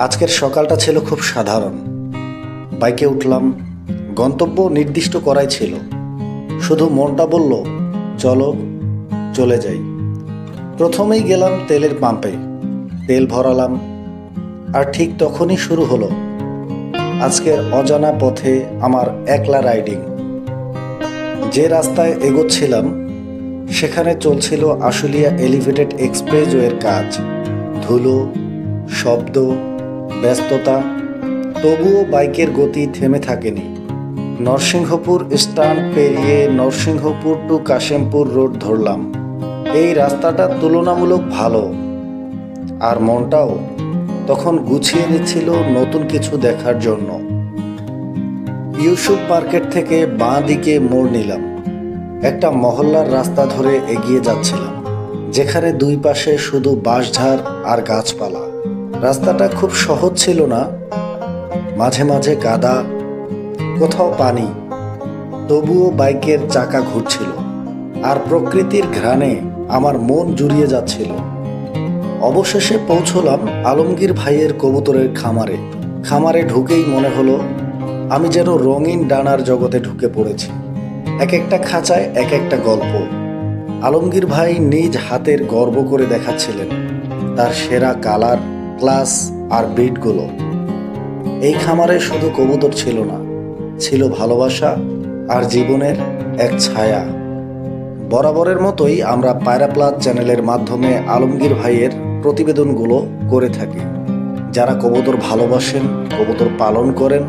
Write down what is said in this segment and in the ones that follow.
আজকের সকালটা ছিল খুব সাধারণ। বাইকে উঠলাম, গন্তব্য নির্দিষ্ট করাই ছিল। শুধু মনটা বলল, চলো, চলে যাই। প্রথমেই গেলাম তেলের পাম্পে। তেল ভরালাম, আর ঠিক তখনই শুরু হলো। আজকের অজানা পথে আমার একলা রাইডিং। যে রাস্তায় এগোচ্ছিলাম, সেখানে চলছিল আশুলিয়া এলিভেটেড এক্সপ্রেসওয়ের কাজ। ধুলো, শব্দ ব্যস্ততা, তবুও বাইকের গতি থেমে থাকেনি। নরসিংহপুর স্ট্যান্ড পেরিয়ে নরসিংহপুর টু কাশিমপুর রোড ধরলাম। এই রাস্তাটা তুলনামূলক ভালো। আর মনটাও তখন গুছিয়ে নিচ্ছিল নতুন কিছু দেখার জন্য। ইউসুফ মার্কেট থেকে বাঁ দিকে মোড় নিলাম। একটা মহল্লার রাস্তা ধরে এগিয়ে যাচ্ছিলাম, যেখানে দুই পাশে শুধু বাঁশঝাড় আর গাছপালা। রাস্তাটা খুব সহজ ছিল না। মাঝে মাঝে কাদা কোথাও পানি, তবুও বাইকের চাকা ঘুরছিল। আর প্রকৃতির ঘ্রাণে আমার মন জুড়িয়ে যাচ্ছিল। অবশেষে পৌঁছলাম আলমগীর ভাইয়ের কবুতরের খামারে। খামারে ঢুকেই মনে হলো, আমি যেন রঙিন ডানার জগতে ঢুকে পড়েছি। এক একটা খাঁচায় এক একটা গল্প। আলমগীর ভাই নিজ হাতের গর্ব করে দেখাচ্ছিলেন। তার সেরা কালার ক্লাস আর ব্রিডগুলো এই খামারে শুধু কবুতর ছিল না, ছিল ভালোবাসা আর জীবনের এক ছায়া। বরাবরের মতোই আমরা পায়রা প্লাস চ্যানেলের মাধ্যমে আলমগীর ভাইয়ের প্রতিবেদনগুলো করে থাকি। যারা কবুতর ভালোবাসেন, কবুতর পালন করেন,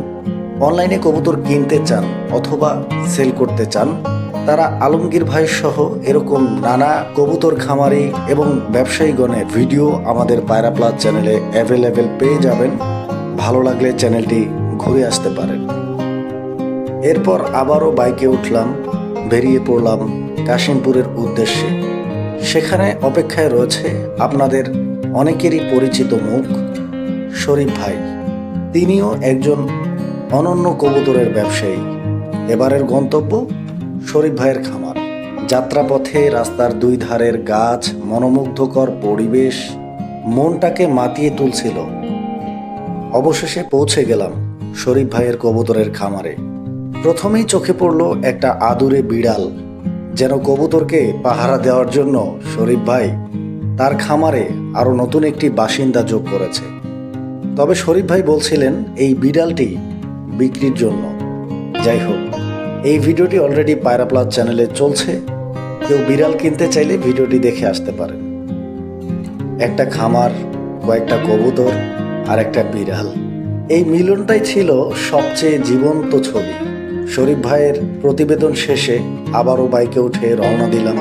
অনলাইনে কবুতর কিনতে চান অথবা সেল করতে চান তারা আলমগীর ভাই সহ এরকম নানা কবুতর খামারি এবং ব্যবসায়ীগণের ভিডিও আমাদের পায়রা প্লাস চ্যানেলে অ্যাভেলেবেল পেয়ে যাবেন। ভালো লাগলে চ্যানেলটি ঘুরে আসতে পারেন। এরপর আবারও বাইকে উঠলাম, বেরিয়ে পড়লাম কাশিমপুরের উদ্দেশ্যে। সেখানে অপেক্ষায় রয়েছে আপনাদের অনেকেরই পরিচিত মুখ, শরীফ ভাই। তিনিও একজন অনন্য কবুতরের ব্যবসায়ী। এবারের গন্তব্য শরীফ ভাইয়ের খামার। যাত্রাপথে রাস্তার দুই ধারের গাছ, মনোমুগ্ধকর পরিবেশ, মনটাকে মাতিয়ে তুলছিল। অবশেষে পৌঁছে গেলাম শরীফ ভাইয়ের কবুতরের খামারে। প্রথমেই চোখে পড়ল একটা আদুরে বিড়াল, যেন কবুতরকে পাহারা দেওয়ার জন্য শরীফ ভাই তার খামারে আরও নতুন একটি বাসিন্দা যোগ করেছে। তবে শরীফ ভাই বলছিলেন, এই বিড়ালটি বিক্রির জন্য। যাই হোক এই ভিডিওটি অলরেডি পায়রা প্লাস চ্যানেলে চলছে। কেউ বিড়াল কিনতে চাইলে ভিডিওটি দেখে আসতে পারেন। একটা খামার, কয়েকটা কবুতর আর একটা বিড়াল। এই মিলনটাই ছিল সবচেয়ে জীবন্ত ছবি। শরীফ ভাইয়ের প্রতিবেদন শেষে আবারও বাইকে উঠে রওনা দিলাম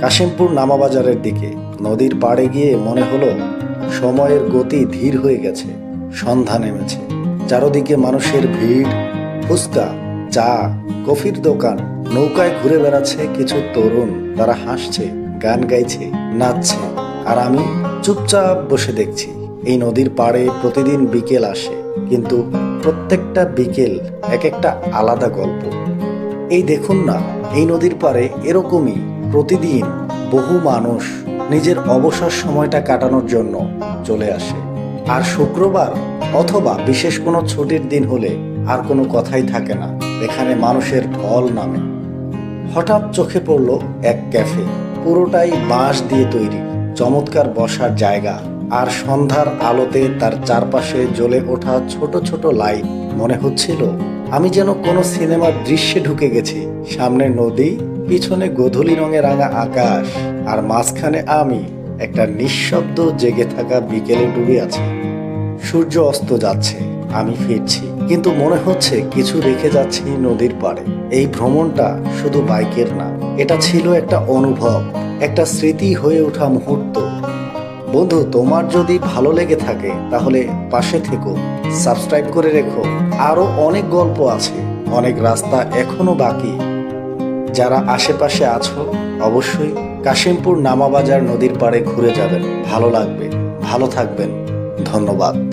কাশিমপুর নামাবাজারের দিকে। নদীর পাড়ে গিয়ে মনে হলো সময়ের গতি ধীর হয়ে গেছে, সন্ধ্যা নেমেছে। চারদিকে মানুষের ভিড়, ফুচকা চা, কফির দোকান, নৌকায় ঘুরে বেড়াচ্ছে কিছু তরুণ। তারা হাসছে, গান গাইছে, নাচছে। আর আমি চুপচাপ বসে দেখছি, এই নদীর পাড়ে প্রতিদিন বিকেল আসে। কিন্তু প্রত্যেকটা বিকেল এক একটা আলাদা গল্প। এই দেখুন না, এই নদীর পাড়ে এরকমই প্রতিদিন বহু মানুষ নিজের অবসর সময়টা কাটানোর জন্য চলে আসে। আর শুক্রবার অথবা বিশেষ কোনো ছুটির দিন হলে আর কোনো কথাই থাকে না। এখানে মানুষের ঢল নামে। হঠাৎ চোখে পড়ল এক ক্যাফে। পুরোটাই বাঁশ দিয়ে তৈরি। চমৎকার বসার জায়গা। আর সন্ধ্যার আলোতে তার চারপাশে জ্বলে ওঠা ছোট ছোট লাইট। মনে হচ্ছিল, আমি যেন কোনো সিনেমার দৃশ্যে ঢুকে গেছি। সামনে নদী, পিছনে গোধূলি রঙে রাঙা আকাশ, আর মাঝখানে আমি একটা নিঃশব্দ জেগে থাকা বিকেলে ডুবে আছি। সূর্য অস্ত যাচ্ছে, আমি ফিরছি। কিন্তু মনে হচ্ছে কিছু রেখে যাচ্ছি নদীর পাড়ে। এই ভ্রমণটা শুধু বাইকের না, এটা ছিল একটা অনুভব, একটা স্মৃতি হয়ে ওঠা মুহূর্ত। বন্ধু, তোমার যদি ভালো লেগে থাকে, তাহলে পাশে থেকো, সাবস্ক্রাইব করে রেখো। আরও অনেক গল্প আছে, অনেক রাস্তা এখনও বাকি। যারা আশেপাশে আছো, অবশ্যই কাশিমপুর নামাবাজার নদীর পাড়ে ঘুরে যাবেন, ভালো লাগবে। ভালো থাকবেন, ধন্যবাদ।